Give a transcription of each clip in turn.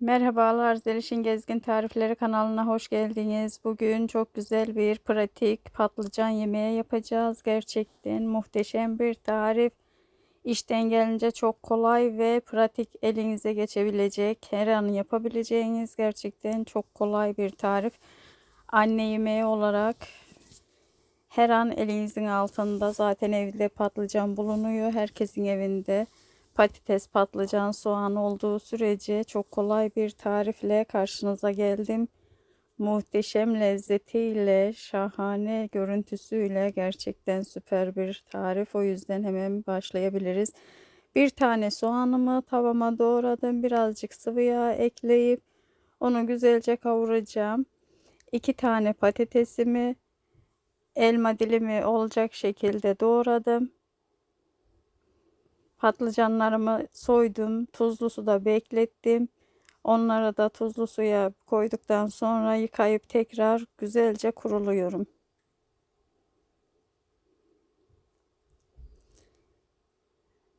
Merhabalar Zeliş'in Gezgin Tarifleri kanalına hoş geldiniz. Bugün çok güzel bir pratik patlıcan yemeği yapacağız. Gerçekten muhteşem bir tarif. İşten gelince çok kolay ve pratik elinize geçebilecek, her an yapabileceğiniz gerçekten çok kolay bir tarif. Anne yemeği olarak her an elinizin altında zaten evde patlıcan bulunuyor. Herkesin evinde patates, patlıcan, soğan olduğu sürece çok kolay bir tarifle karşınıza geldim. Muhteşem lezzetiyle, şahane görüntüsüyle gerçekten süper bir tarif. O yüzden hemen başlayabiliriz. Bir tane soğanımı tavama doğradım. Birazcık sıvı yağ ekleyip onu güzelce kavuracağım. İki tane patatesimi elma dilimi olacak şekilde doğradım. Patlıcanlarımı soydum. Tuzlu suda beklettim. Onları da tuzlu suya koyduktan sonra yıkayıp tekrar güzelce kuruluyorum.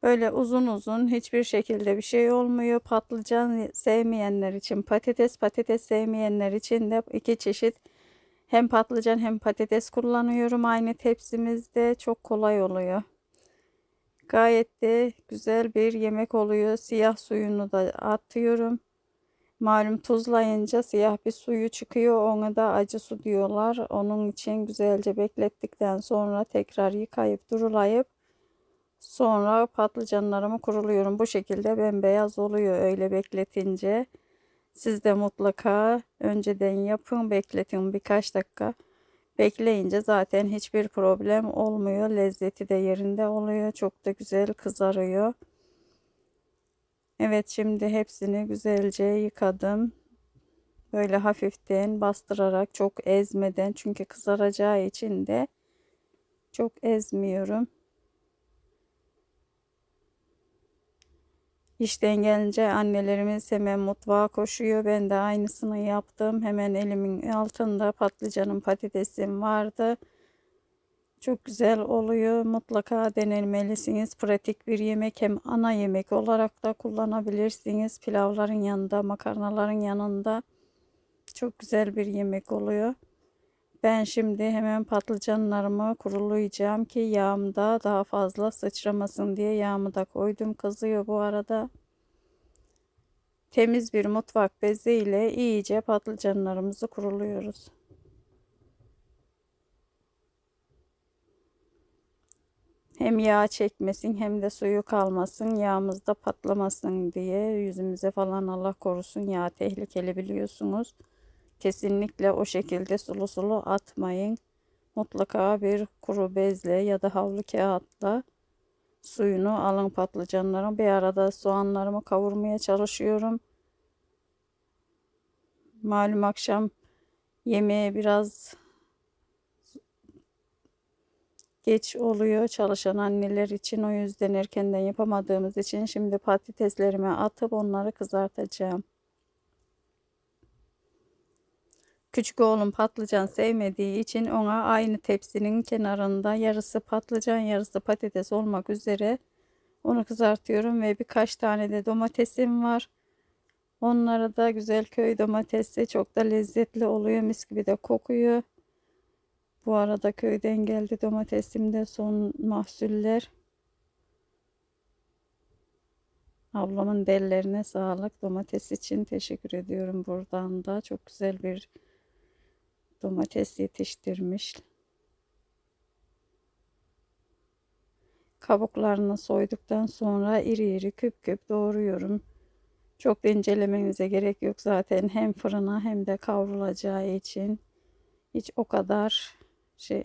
Böyle uzun uzun hiçbir şekilde bir şey olmuyor. Patlıcan sevmeyenler için patates, patates sevmeyenler için de iki çeşit hem patlıcan hem patates kullanıyorum. Aynı tepsimizde çok kolay oluyor. Gayet de güzel bir yemek oluyor. Siyah suyunu da atıyorum. Malum tuzlayınca siyah bir suyu çıkıyor. Ona da acı su diyorlar. Onun için güzelce beklettikten sonra tekrar yıkayıp durulayıp sonra patlıcanlarımı kuruluyorum. Bu şekilde bembeyaz oluyor öyle bekletince. Siz de mutlaka önceden yapın, bekletin birkaç dakika. Bekleyince zaten hiçbir problem olmuyor. Lezzeti de yerinde oluyor. Çok da güzel kızarıyor. Evet şimdi hepsini güzelce yıkadım. Böyle hafiften bastırarak çok ezmeden çünkü kızaracağı için de çok ezmiyorum. İşten gelince annelerimiz hemen mutfağa koşuyor. Ben de aynısını yaptım. Hemen elimin altında patlıcanım, patatesim vardı. Çok güzel oluyor. Mutlaka denemelisiniz. Pratik bir yemek hem ana yemek olarak da kullanabilirsiniz. Pilavların yanında, makarnaların yanında. Çok güzel bir yemek oluyor. Ben şimdi hemen patlıcanlarımı kurulayacağım ki yağımda daha fazla sıçramasın diye yağımı da koydum. Kızıyor bu arada. Temiz bir mutfak bezi ile iyice patlıcanlarımızı kuruluyoruz. Hem yağ çekmesin hem de suyu kalmasın. Yağımızda patlamasın diye yüzümüze falan Allah korusun yağ tehlikeli biliyorsunuz. Kesinlikle o şekilde sulu sulu atmayın. Mutlaka bir kuru bezle ya da havlu kağıtla suyunu alın patlıcanların. Bir arada soğanlarımı kavurmaya çalışıyorum. Malum akşam yemeğe biraz geç oluyor çalışan anneler için. O yüzden erkenden yapamadığımız için şimdi patateslerimi atıp onları kızartacağım. Küçük oğlum patlıcan sevmediği için ona aynı tepsinin kenarında yarısı patlıcan yarısı patates olmak üzere onu kızartıyorum ve birkaç tane de domatesim var. Onları da güzel köy domatesi çok da lezzetli oluyor. Mis gibi de kokuyor. Bu arada köyden geldi domatesim de son mahsuller. Ablamın dellerine sağlık. Domates için teşekkür ediyorum buradan da. Çok güzel bir domates yetiştirmiş. Kabuklarını soyduktan sonra iri iri küp küp doğruyorum. Çok incelemenize gerek yok zaten hem fırına hem de kavrulacağı için hiç o kadar şey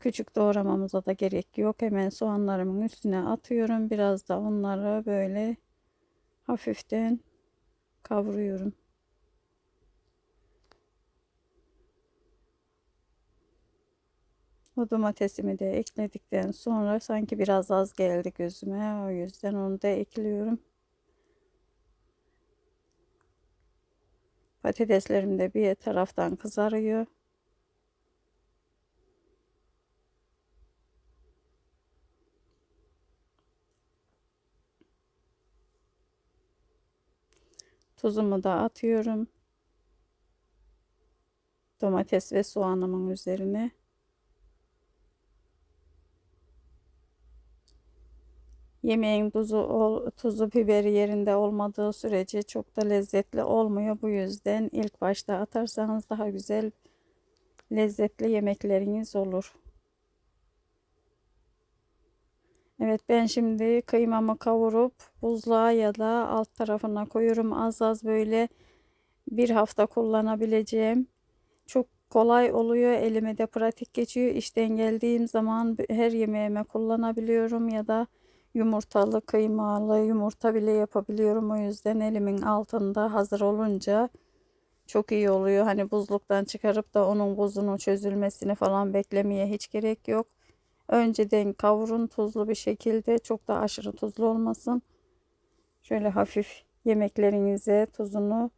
küçük doğramamıza da gerek yok. Hemen soğanlarımın üstüne atıyorum. Biraz da onları böyle hafiften kavuruyorum. O domatesimi de ekledikten sonra sanki biraz az geldi gözüme. O yüzden onu da ekliyorum. Patateslerim de bir taraftan kızarıyor. Tuzumu da atıyorum. Domates ve soğanımın üzerine. Yemeğin tuzu, ol- tuzu biberi yerinde olmadığı sürece çok da lezzetli olmuyor. Bu yüzden ilk başta atarsanız daha güzel lezzetli yemekleriniz olur. Evet ben şimdi kıymamı kavurup buzluğa ya da alt tarafına koyuyorum. Az az böyle bir hafta kullanabileceğim. Çok kolay oluyor. Elime de pratik geçiyor. İşten geldiğim zaman her yemeğime kullanabiliyorum ya da yumurtalı kıymalı yumurta bile yapabiliyorum. O yüzden elimin altında hazır olunca çok iyi oluyor. Hani buzluktan çıkarıp da onun buzunun çözülmesini falan beklemeye hiç gerek yok. Önceden kavurun tuzlu bir şekilde çok da aşırı tuzlu olmasın. Şöyle hafif yemeklerinize tuzunu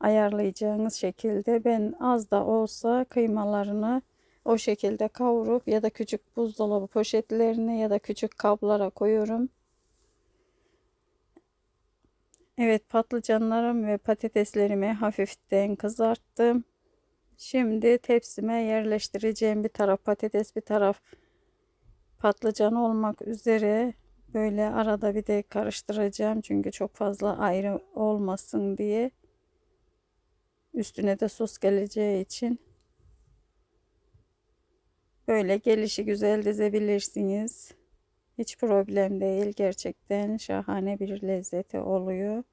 ayarlayacağınız şekilde ben az da olsa kıymalarını o şekilde kavurup ya da küçük buzdolabı poşetlerine ya da küçük kablara koyuyorum. Evet patlıcanlarım ve patateslerimi hafiften kızarttım. Şimdi tepsime yerleştireceğim bir taraf patates bir taraf patlıcan olmak üzere böyle arada bir de karıştıracağım. Çünkü çok fazla ayrı olmasın diye. Üstüne de sos geleceği için. Böyle gelişi güzel dizebilirsiniz. Hiç problem değil. Gerçekten şahane bir lezzeti oluyor.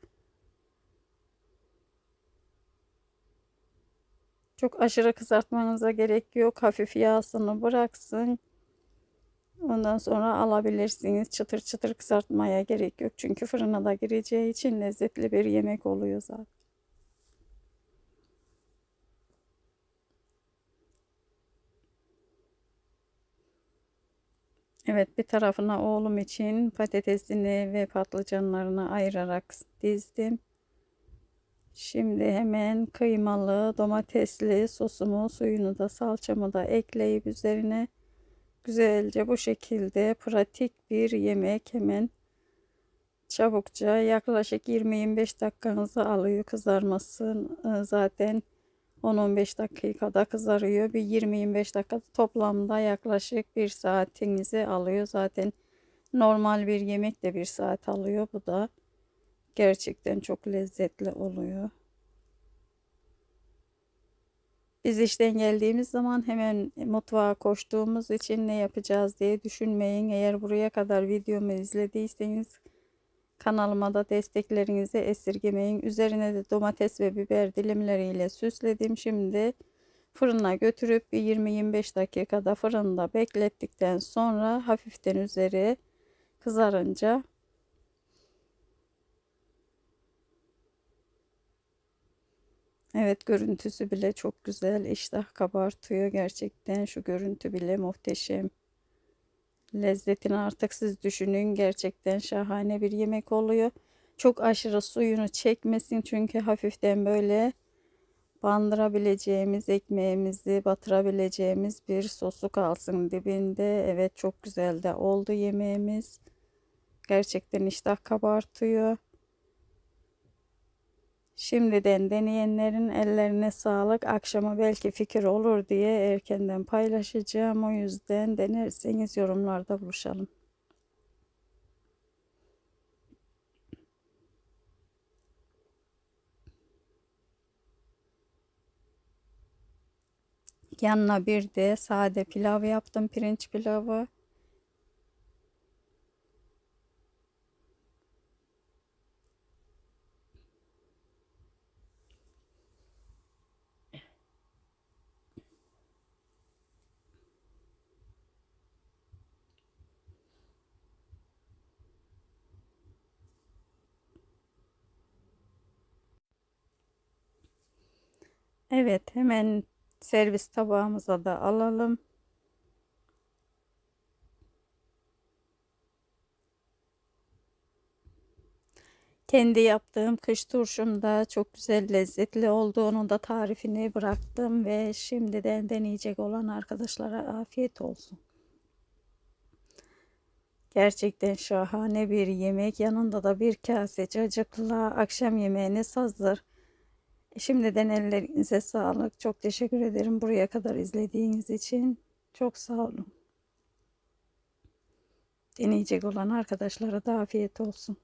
Çok aşırı kızartmanıza gerek yok. Hafif yağsını bıraksın. Ondan sonra alabilirsiniz. Çıtır çıtır kızartmaya gerek yok. Çünkü fırına da gireceği için lezzetli bir yemek oluyor zaten. Evet bir tarafına oğlum için patatesini ve patlıcanlarını ayırarak dizdim. Şimdi hemen kıymalı domatesli sosumu suyunu da salçamı da ekleyip üzerine güzelce bu şekilde pratik bir yemek hemen çabukça yaklaşık 20-25 dakikanızı alıyor kızarması zaten 10-15 dakikada kızarıyor. Bir 20-25 dakika toplamda yaklaşık 1 saatinizi alıyor. Zaten normal bir yemek de 1 saat alıyor. Bu da gerçekten çok lezzetli oluyor. Biz işten geldiğimiz zaman hemen mutfağa koştuğumuz için ne yapacağız diye düşünmeyin. Eğer buraya kadar videomu izlediyseniz Kanalıma da desteklerinizi esirgemeyin. Üzerine de domates ve biber dilimleriyle süsledim. Şimdi fırına götürüp bir 20-25 dakikada fırında beklettikten sonra hafiften üzeri kızarınca Evet görüntüsü bile çok güzel. İştah kabartıyor gerçekten. Şu görüntü bile muhteşem. Lezzetini artık siz düşünün. Gerçekten şahane bir yemek oluyor. Çok aşırı suyunu çekmesin çünkü hafiften böyle bandırabileceğimiz ekmeğimizi batırabileceğimiz bir sosu kalsın dibinde. Evet çok güzel de oldu yemeğimiz. Gerçekten iştah kabartıyor. Şimdiden deneyenlerin ellerine sağlık. Akşama belki fikir olur diye erkenden paylaşacağım. O yüzden denerseniz yorumlarda buluşalım. Yanına bir de sade pilav yaptım. Pirinç pilavı. Evet hemen servis tabağımıza da alalım. Kendi yaptığım kış turşum da çok güzel lezzetli oldu. Onun da tarifini bıraktım ve şimdiden deneyecek olan arkadaşlara afiyet olsun. Gerçekten şahane bir yemek. Yanında da bir kase cacıkla akşam yemeğiniz hazır. Şimdiden ellerinize sağlık. Çok teşekkür ederim buraya kadar izlediğiniz için. Çok sağ olun. Deneyecek olan arkadaşlara da afiyet olsun.